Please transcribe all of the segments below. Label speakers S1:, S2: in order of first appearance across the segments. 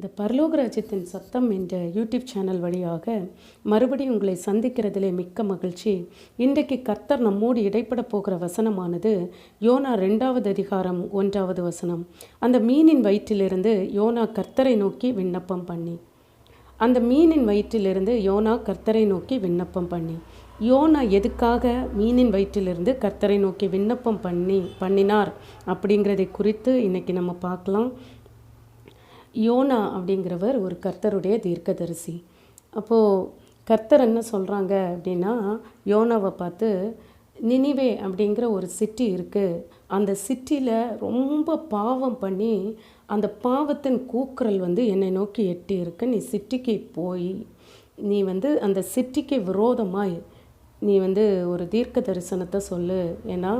S1: இந்த பரலோகராஜ்யத்தின் சத்தம் என்ற யூடியூப் சேனல் வழியாக மறுபடியும் உங்களை சந்திக்கிறதிலே மிக்க மகிழ்ச்சி. இன்றைக்கு கர்த்தர் நம்மோடு இடைப்பட போகிற வசனமானது யோனா ரெண்டாவது அதிகாரம் ஒன்றாவது வசனம். அந்த மீனின் வயிற்றிலிருந்து யோனா கர்த்தரை நோக்கி விண்ணப்பம் பண்ணி. அந்த மீனின் வயிற்றிலிருந்து யோனா கர்த்தரை நோக்கி விண்ணப்பம் பண்ணி. யோனா எதுக்காக மீனின் வயிற்றிலிருந்து கர்த்தரை நோக்கி விண்ணப்பம் பண்ணி பண்ணினார் அப்படிங்கிறதை குறித்து இன்றைக்கி நம்ம பார்க்கலாம். யோனா அப்படிங்கிறவர் ஒரு கர்த்தருடைய தீர்க்கதரிசி. அப்போது கர்த்தர் என்ன சொல்கிறாங்க அப்படின்னா யோனாவை பார்த்து நினிவே அப்படிங்கிற ஒரு சிட்டி இருக்குது அந்த சிட்டியில் ரொம்ப பாவம் பண்ணி அந்த பாவத்தின் கூக்குரல் வந்து என்னை நோக்கி எட்டி இருக்கு. நீ சிட்டிக்கு போய் நீ வந்து அந்த சிட்டிக்கு விரோதமாய் நீ வந்து ஒரு தீர்க்க தரிசனத்தை சொல்லு. ஏன்னா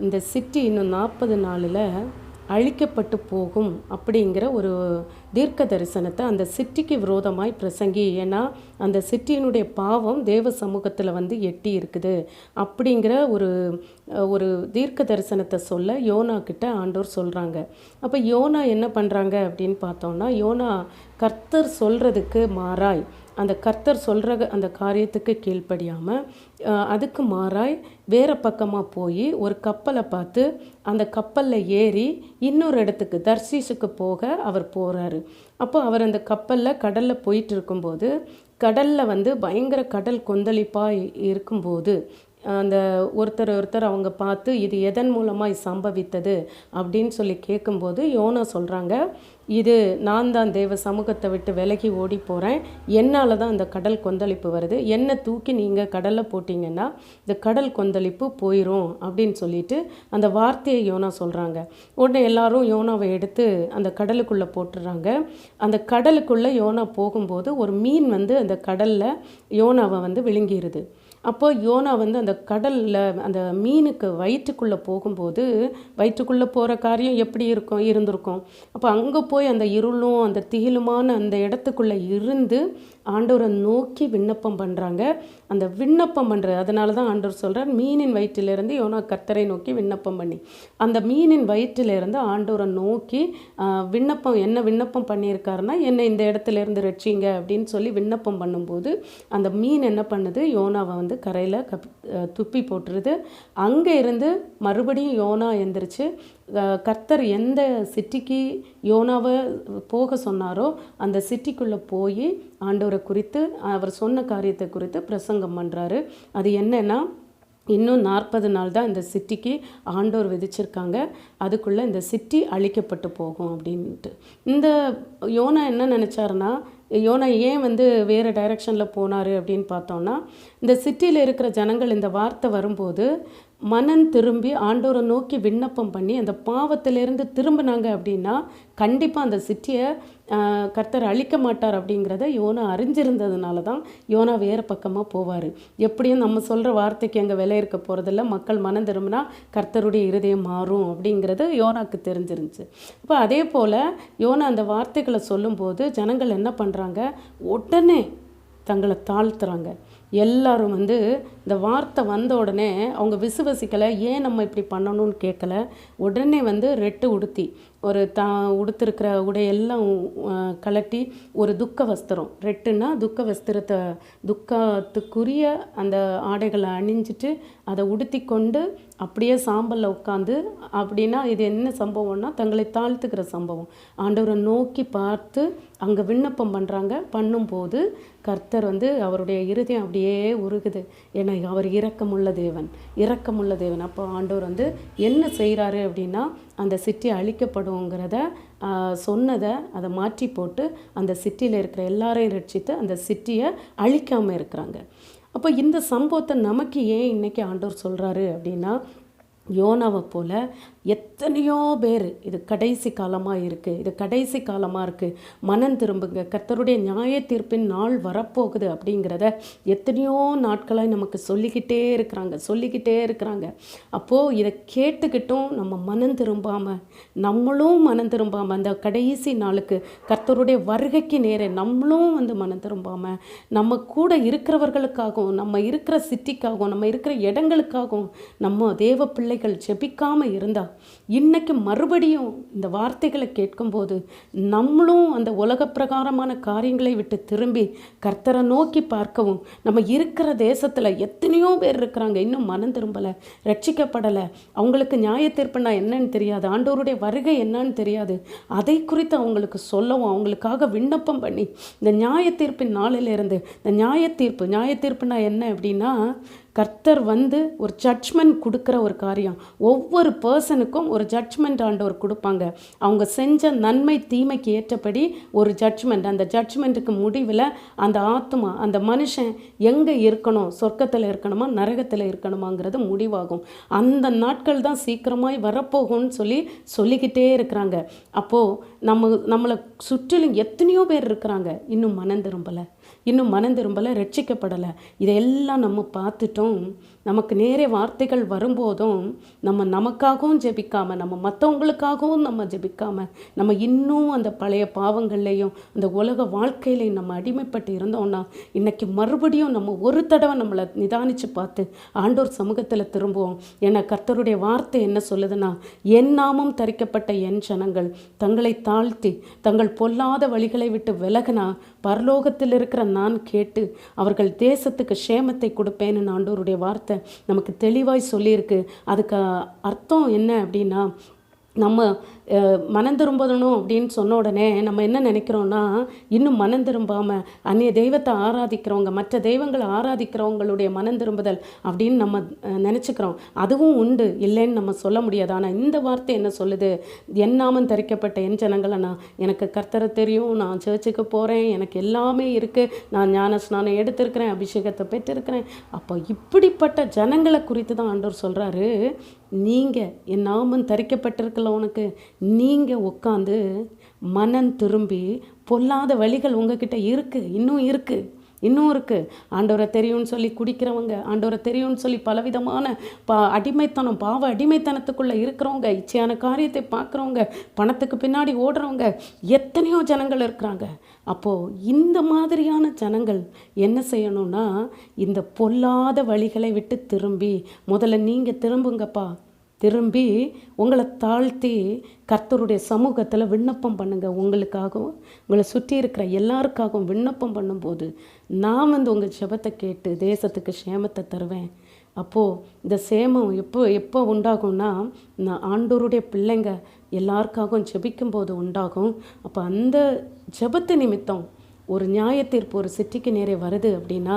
S1: இந்த சிட்டி இன்னும் நாற்பது நாளில் அழிக்கப்பட்டு போகும் அப்படிங்கிற ஒரு தீர்க்க தரிசனத்தை அந்த சிட்டிக்கு விரோதமாய் பிரசங்கி ஏன்னா அந்த சிட்டியினுடைய பாவம் தேவ சமூகத்தில் வந்து எட்டி இருக்குது அப்படிங்கிற ஒரு ஒரு தீர்க்க தரிசனத்தை சொல்ல யோனா கிட்ட ஆண்டோர் சொல்கிறாங்க அப்போ யோனா என்ன பண்ணுறாங்க அப்படின்னு பார்த்தோம்னா யோனா கர்த்தர் சொல்கிறதுக்கு மாறாய். அந்த கர்த்தர் சொல்கிற அந்த காரியத்துக்கு கீழ்ப்படியாமல் அதுக்கு மாறாய் வேறு பக்கமாக போய் ஒரு கப்பலை பார்த்து அந்த கப்பலில் ஏறி இன்னொரு இடத்துக்கு தர்சீஸுக்கு போக அவர் போகிறாரு அப்போ அவர் அந்த கப்பலில் கடலில் போயிட்டு இருக்கும்போது கடலில் வந்து பயங்கர கடல் கொந்தளிப்பாக இருக்கும்போது அந்த ஒருத்தர் ஒருத்தர் அவங்க பார்த்து இது எதன் மூலமாக சம்பவித்தது? அப்படின்னு சொல்லி கேட்கும்போது யோனா சொல்கிறாங்க இது நான் தான் தேவ சமூகத்தை விட்டு விலகி ஓடி போகிறேன் என்னால் தான் அந்த கடல் கொந்தளிப்பு வருது. என்னை தூக்கி நீங்கள் கடலில் போட்டிங்கன்னா இந்த கடல் கொந்தளிப்பு போயிடும் அப்படின்னு சொல்லிட்டு அந்த வார்த்தையை யோனா சொல்கிறாங்க உடனே எல்லாரும் யோனாவை எடுத்து அந்த கடலுக்குள்ளே போட்டுடுறாங்க அந்த கடலுக்குள்ளே யோனா போகும்போது ஒரு மீன் வந்து அந்த கடலில் யோனாவை வந்து விழுங்கிடுது அப்போ யோனா வந்து அந்த கடலில் அந்த மீனுக்கு வயிற்றுக்குள்ளே போகும்போது வயிற்றுக்குள்ளே போகிற காரியம் எப்படி இருக்கும் இருந்திருக்கும்? அப்போ அங்கே போய் அந்த இருளும் அந்த திகிலுமான அந்த இடத்துக்குள்ளே இருந்து ஆண்டவரை நோக்கி விண்ணப்பம் பண்ணுறாங்க அந்த விண்ணப்பம் பண்ணுறது அதனால தான் ஆண்டவர் சொல்கிறார் மீனின் வயிற்றிலிருந்து யோனா கர்த்தரை நோக்கி விண்ணப்பம் பண்ணி. அந்த மீனின் வயிற்றிலிருந்து ஆண்டவரை நோக்கி விண்ணப்பம் என்ன விண்ணப்பம் பண்ணியிருக்காருன்னா என்னை இந்த இடத்துல இருந்து ரட்சிங்க அப்படின்னு சொல்லி விண்ணப்பம் பண்ணும்போது அந்த மீன் என்ன பண்ணுது? யோனாவை வந்து கரையில் கப் துப்பி போட்டுருது. அங்கே இருந்து மறுபடியும் யோனா எந்திரிச்சு கர்த்தர் எந்த சிட்டிக்கு யோனாவை போக சொன்னாரோ அந்த சிட்டிக்குள்ளே போய் ஆண்டவரை குறித்து அவர் சொன்ன காரியத்தை குறித்து பிரசங்கம் பண்ணுறாரு அது என்னென்னா இன்னும் நாற்பது நாள் தான் இந்த சிட்டிக்கு ஆண்டோர் விதிச்சிருக்காங்க. அதுக்குள்ளே இந்த சிட்டி அழிக்கப்பட்டு போகும் அப்படின்ட்டு. இந்த யோனா என்ன நினச்சாருன்னா யோனா ஏன் வந்து வேறு டைரக்ஷனில் போனார் அப்படின்னு பார்த்தோன்னா இந்த சிட்டியில் இருக்கிற ஜனங்கள் இந்த வார்த்தை வரும்போது மனம் திரும்பி ஆண்டோரை நோக்கி விண்ணப்பம் பண்ணி அந்த பாவத்திலேருந்து திரும்பினாங்க அப்படின்னா கண்டிப்பாக அந்த சிட்டியை கர்த்தர் அழிக்க மாட்டார் அப்படிங்கிறத யோனா அறிஞ்சிருந்ததுனால தான் யோனா வேறு பக்கமாக போவார். எப்படியும் நம்ம சொல்கிற வார்த்தைக்கு அங்கே விலை இருக்க போகிறதில்ல மக்கள் மனம் திரும்பினா கர்த்தருடைய இருதயம் மாறும் அப்படிங்கிறது யோனாக்கு தெரிஞ்சிருந்துச்சு. இப்போ அதே போல் யோனா அந்த வார்த்தைகளை சொல்லும்போது ஜனங்கள் என்ன பண்ணுறாங்க உடனே தங்களை தாழ்த்துறாங்க. எல்லாரும் வந்து இந்த வார்த்தை வந்த உடனே அவங்க விசுவசிக்கலை ஏன் நம்ம இப்படி பண்ணணும்னு கேட்கல. உடனே வந்து ரெட்டு உடுத்தி ஒரு தா உடுத்திருக்கிற உடையெல்லாம் கலட்டி ஒரு துக்க வஸ்திரம். ரெட்டுன்னா துக்க வஸ்திரத்தை துக்கத்துக்குரிய அந்த ஆடைகளை அணிஞ்சிட்டு அதை உடுத்தி கொண்டு அப்படியே சாம்பலில் உட்காந்து அப்படின்னா இது என்ன சம்பவம்னா தங்களை தாழ்த்துக்கிற சம்பவம். ஆண்டவரை நோக்கி பார்த்து அங்கே விண்ணப்பம் பண்ணுறாங்க பண்ணும்போது கர்த்தர் வந்து அவருடைய இருதயம் அப்படியே உருகுது. ஏன்னா அவர் இரக்கமுள்ள தேவன் இரக்கமுள்ள தேவன். அப்போ ஆண்டவர் வந்து என்ன செய்கிறாரு அப்படின்னா அந்த சிட்டி அழிக்கப்படுங்கிறத சொன்னதை அதை மாற்றி போட்டு அந்த சிட்டியில் இருக்கிற எல்லாரையும் ரட்சித்து அந்த சிட்டியை அழிக்காமல் இருக்கிறாங்க. அப்போ இந்த சம்பவத்தை நமக்கு ஏன் இன்றைக்கி ஆண்டவர் சொல்கிறாரு அப்படின்னா யோனாவை போல் எத்தனையோ பேர் இது கடைசி காலமாக இருக்குது இது கடைசி காலமாக இருக்குது மனம் திரும்புங்க. கர்த்தருடைய நியாய தீர்ப்பின் நாள் வரப்போகுது அப்படிங்கிறத எத்தனையோ நாட்களாக நமக்கு சொல்லிக்கிட்டே இருக்கிறாங்க. சொல்லிக்கிட்டே இருக்கிறாங்க. அப்போது இதை கேட்டுக்கிட்டும் நம்ம மனம் திரும்பாமல் நம்மளும் மனம் திரும்பாமல் அந்த கடைசி நாளுக்கு கர்த்தருடைய வருகைக்கு நேரே நம்மளும் வந்து மனம் திரும்பாமல் நம்ம கூட இருக்கிறவர்களுக்காகவும் நம்ம இருக்கிற சிட்டிக்காகவும் நம்ம இருக்கிற இடங்களுக்காகவும் நம்ம தேவ பிள்ளைகள் ஜெபிக்காமல் இருந்தால் இன்றைக்கு மறுபடியும் இந்த வார்த்தைகளை கேட்கும்போது நம்மளும் அந்த உலக பிரகாரமான காரியங்களை விட்டு திரும்பி கர்த்தரை நோக்கி பார்க்கவும் நம்ம இருக்கிற தேசத்தில் எத்தனையோ பேர் இருக்கிறாங்க இன்னும் மனம் திரும்பலை ரட்சிக்கப்படலை. அவங்களுக்கு நியாய தீர்ப்புனா என்னன்னு தெரியாது ஆண்டோருடைய வருகை என்னன்னு தெரியாது. அதை குறித்து அவங்களுக்கு சொல்லவும் அவங்களுக்காக விண்ணப்பம் பண்ணி இந்த நியாய தீர்ப்பின் நாளிலிருந்து இந்த நியாய தீர்ப்பு நியாய தீர்ப்புனா என்ன அப்படின்னா கர்த்தர் வந்து ஒரு ஜட்ஜ்மெண்ட் கொடுக்குற ஒரு காரியம். ஒவ்வொரு பர்சனுக்கும் ஒரு ஜட்ஜ்மெண்ட் ஆண்டவர் கொடுப்பாங்க. அவங்க செஞ்ச நன்மை தீமைக்கு ஏற்றபடி ஒரு ஜட்ஜ்மெண்ட் அந்த ஜட்ஜ்மெண்ட்டுக்கு முடிவில் அந்த ஆத்மா அந்த மனுஷன் எங்கே இருக்கணும்? சொர்க்கத்தில் இருக்கணுமா? நரகத்தில் இருக்கணுமாங்கிறது முடிவாகும். அந்த நாட்கள் தான் சீக்கிரமாய் வரப்போகும்னு சொல்லி சொல்லிக்கிட்டே இருக்கிறாங்க. அப்போது நம்ம நம்மளை சுற்றிலும் எத்தனையோ பேர் இருக்கிறாங்க. இன்னும் மனம் திரும்பலை. இன்னும் மனம் திரும்பலை ரட்சிக்கப்படலை. இதையெல்லாம் நம்ம பார்த்துட்டோம். நமக்கு நேரே வார்த்தைகள் வரும்போதும் நம்ம நமக்காகவும் ஜெபிக்காமல் நம்ம மற்றவங்களுக்காகவும் நம்ம ஜெபிக்காமல் நம்ம இன்னும் அந்த பழைய பாவங்கள்லேயும் அந்த உலக வாழ்க்கையிலையும் நம்ம அடிமைப்பட்டு இருந்தோம்னா இன்றைக்கி மறுபடியும் நம்ம ஒரு தடவை நம்மளை நிதானித்து பார்த்து ஆண்டோர் சமூகத்தில் திரும்புவோம். ஏன்னா கர்த்தருடைய வார்த்தை என்ன சொல்லுதுன்னா என் நாமம் தரிக்கப்பட்ட என் ஜனங்கள் தங்களை தாழ்த்தி தங்கள் பொல்லாத வழிகளை விட்டு விலகினா பரலோகத்தில் இருக்கிற நான் கேட்டு அவர்கள் தேசத்துக்கு சேமத்தை கொடுப்பேன்னு ஆண்டோருடைய வார்த்தை நமக்கு தெளிவாய் சொல்லியிருக்கு. அதுக்கு அர்த்தம் என்ன அப்படின்னா நம்ம மனம் திரும்பணும் அப்படின்னு சொன்ன உடனே நம்ம என்ன நினைக்கிறோன்னா இன்னும் மனம் திரும்பாமல் அந்நிய தெய்வத்தை ஆராதிக்கிறவங்க மற்ற தெய்வங்களை ஆராதிக்கிறவங்களுடைய மனம் திரும்புதல் அப்படின்னு நம்ம நினச்சிக்கிறோம். அதுவும் உண்டு இல்லைன்னு நம்ம சொல்ல முடியாது. ஆனால் இந்த வார்த்தை என்ன சொல்லுது? என் நாமம் தரிக்கப்பட்ட என் ஜனங்களை நான் எனக்கு கர்த்தரை தெரியும் நான் சர்ச்சுக்கு போகிறேன் எனக்கு எல்லாமே இருக்குது நான் ஞான ஸ்நானம் எடுத்திருக்கிறேன் அபிஷேகத்தை பெற்றிருக்கிறேன். அப்போ இப்படிப்பட்ட ஜனங்களை குறித்து தான் ஆண்டவர் சொல்கிறாரு நீங்கள் என் நாமம் தரிக்கப்பட்டிருக்கல உனக்கு நீங்கள் உட்காந்து மனம் திரும்பி பொல்லாத வழிகள் உங்ககிட்ட இருக்குது இன்னும் இருக்குது இன்னும் இருக்குது ஆண்டவரை தெரியும்னு சொல்லி குடிக்கிறவங்க ஆண்டவரை தெரியும்னு சொல்லி பலவிதமான பா அடிமைத்தனம் பாவ அடிமைத்தனத்துக்குள்ளே இருக்கிறவங்க இச்சையான காரியத்தை பார்க்குறவங்க பணத்துக்கு பின்னாடி ஓடுறவங்க எத்தனையோ ஜனங்கள் இருக்கிறாங்க. அப்போது இந்த மாதிரியான ஜனங்கள் என்ன செய்யணும்னா இந்த பொல்லாத வழிகளை விட்டு திரும்பி முதல்ல நீங்கள் திரும்புங்கப்பா. திரும்பி உங்களை தாழ்த்தி கர்த்தருடைய சமூகத்தில் விண்ணப்பம் பண்ணுங்கள் உங்களுக்காகவும் உங்களை சுற்றி இருக்கிற எல்லாருக்காகவும் விண்ணப்பம் பண்ணும்போது நான் வந்து உங்கள் ஜெபத்தை கேட்டு தேசத்துக்கு சேமத்தை தருவேன். அப்போது இந்த சேமம் எப்போ எப்போ உண்டாகும்னா நான் ஆண்டோருடைய பிள்ளைங்க எல்லாருக்காகவும் ஜெபிக்கும்போது உண்டாகும். அப்போ அந்த ஜெபத்து நிமித்தம் ஒரு நியாயத்தீர்ப்பு ஒரு சிட்டிக்கு நேரே வருது அப்படின்னா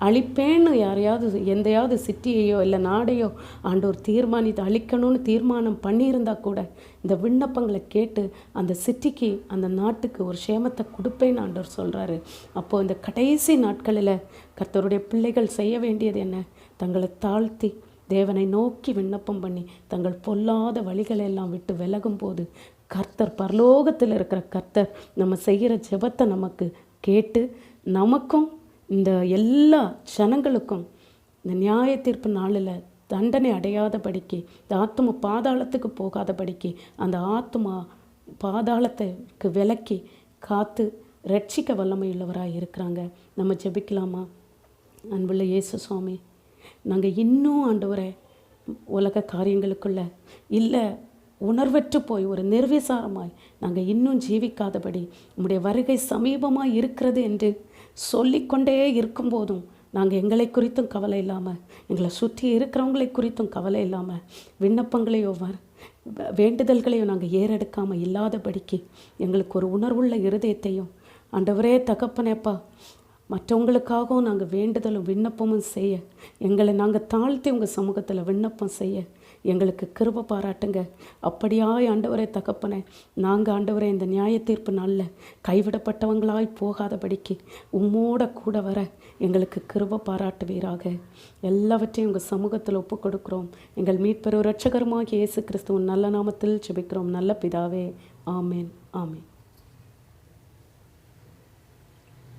S1: அழிப்பேன்னு யாரையாவது எந்தையாவது சிட்டியையோ இல்லை நாடையோ ஆண்டோர் தீர்மானித்து அழிக்கணும்னு தீர்மானம் பண்ணியிருந்தா கூட இந்த விண்ணப்பங்களை கேட்டு அந்த சிட்டிக்கு அந்த நாட்டுக்கு ஒரு சேமத்தை கொடுப்பேன்னு ஆண்டவர் சொல்கிறாரு அப்போது இந்த கடைசி நாட்களில் கர்த்தருடைய பிள்ளைகள் செய்ய வேண்டியது என்ன? தங்களை தாழ்த்தி தேவனை நோக்கி விண்ணப்பம் பண்ணி தங்கள் பொல்லாத வழிகளை எல்லாம் விட்டு விலகும் போது கர்த்தர் பரலோகத்தில் இருக்கிற கர்த்தர் நம்ம செய்கிற ஜெபத்தை நமக்கு கேட்டு நமக்கும் இந்த எல்லா ஜனங்களுக்கும் இந்த நியாய தீர்ப்பு நாளில் தண்டனை அடையாதபடிக்கு இந்த ஆத்மா பாதாளத்துக்கு போகாதபடிக்கு அந்த ஆத்மா பாதாளத்துக்கு விலக்கி காத்து ரட்சிக்க வல்லமையுள்ளவராக இருக்கிறாங்க. நம்ம ஜெபிக்கலாமா? அன்புள்ள இயேசு சுவாமி நாங்கள் இன்னும் ஆண்டவரை உலக காரியங்களுக்குள்ள இல்லை உணர்வற்று போய் ஒரு நிர்விசாரமாய் நாங்கள் இன்னும் ஜீவிக்காதபடி உம்முடைய வருகை சமீபமாக இருக்கிறது என்று சொல்லிக்கொண்டே இருக்கும்போதும் நாங்கள் எங்களை குறித்தும் கவலை இல்லாமல் எங்களை சுற்றி இருக்கிறவங்களை குறித்தும் கவலை இல்லாமல் விண்ணப்பங்களையோ வ வேண்டுதல்களையும் நாங்கள் ஏறெடுக்காமல் இல்லாதபடிக்கு எங்களுக்கு ஒரு உணர்வுள்ள இருதயத்தையும் ஆண்டவரே தகப்பனேப்பா மற்றவங்களுக்காகவும் நாங்கள் வேண்டுதலும் விண்ணப்பமும் செய்ய எங்களை நாங்கள் தாழ்த்தி உங்கள் சமூகத்தில் விண்ணப்பம் செய்ய எங்களுக்கு கிருப பாராட்டுங்க. அப்படியாய் ஆண்டவரே தகப்பனே நாங்கள் ஆண்டவரே இந்த நியாய தீர்ப்பு நாளில் கைவிடப்பட்டவங்களாய் போகாதபடிக்கு உம்மோட கூட வர எங்களுக்கு கிருப பாராட்டுவீராக. எல்லாவற்றையும் உங்கள் சமூகத்தில் ஒப்பு கொடுக்குறோம் எங்கள் மீட்பெரு ரட்சகருமாக இயேசு கிறிஸ்துவின் நல்ல நாமத்தில் ஜெபிக்கிறோம். நல்ல பிதாவே ஆமேன் ஆமேன்.